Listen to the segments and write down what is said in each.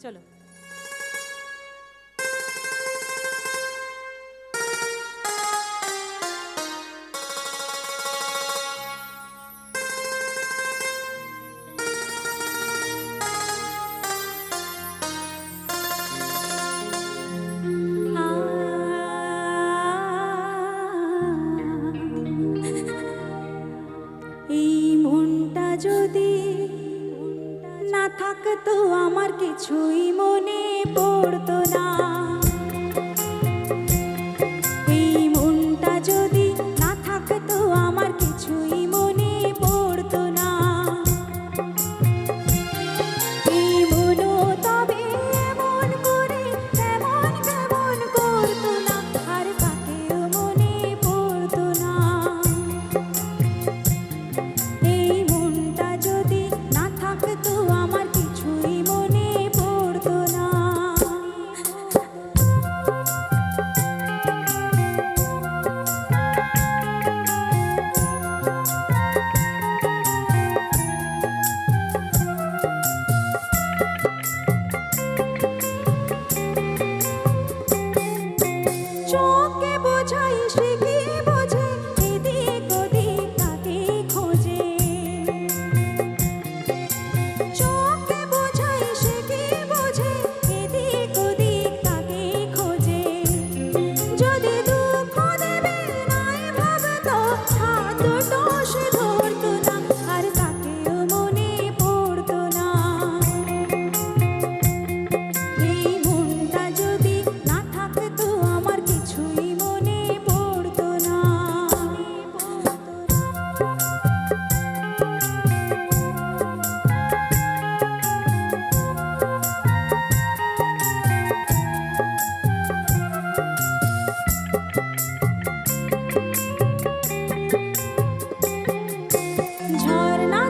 চলো। যদি থাকতো আমার কিছুই মনে পড়তো না।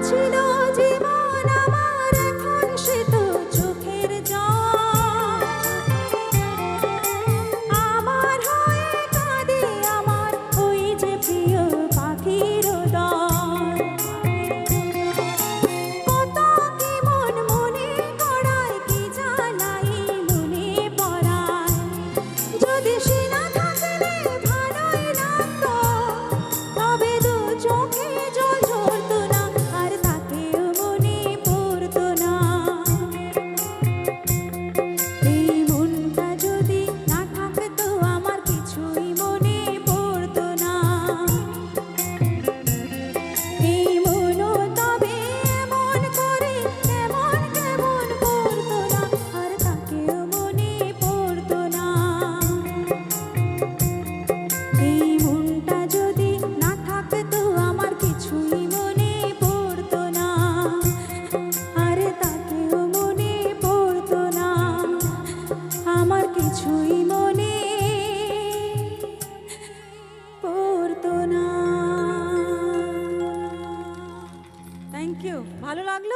ছিল। আমার কিছুই মনে পড়তো না। থ্যাংক ইউ ভালো লাগল?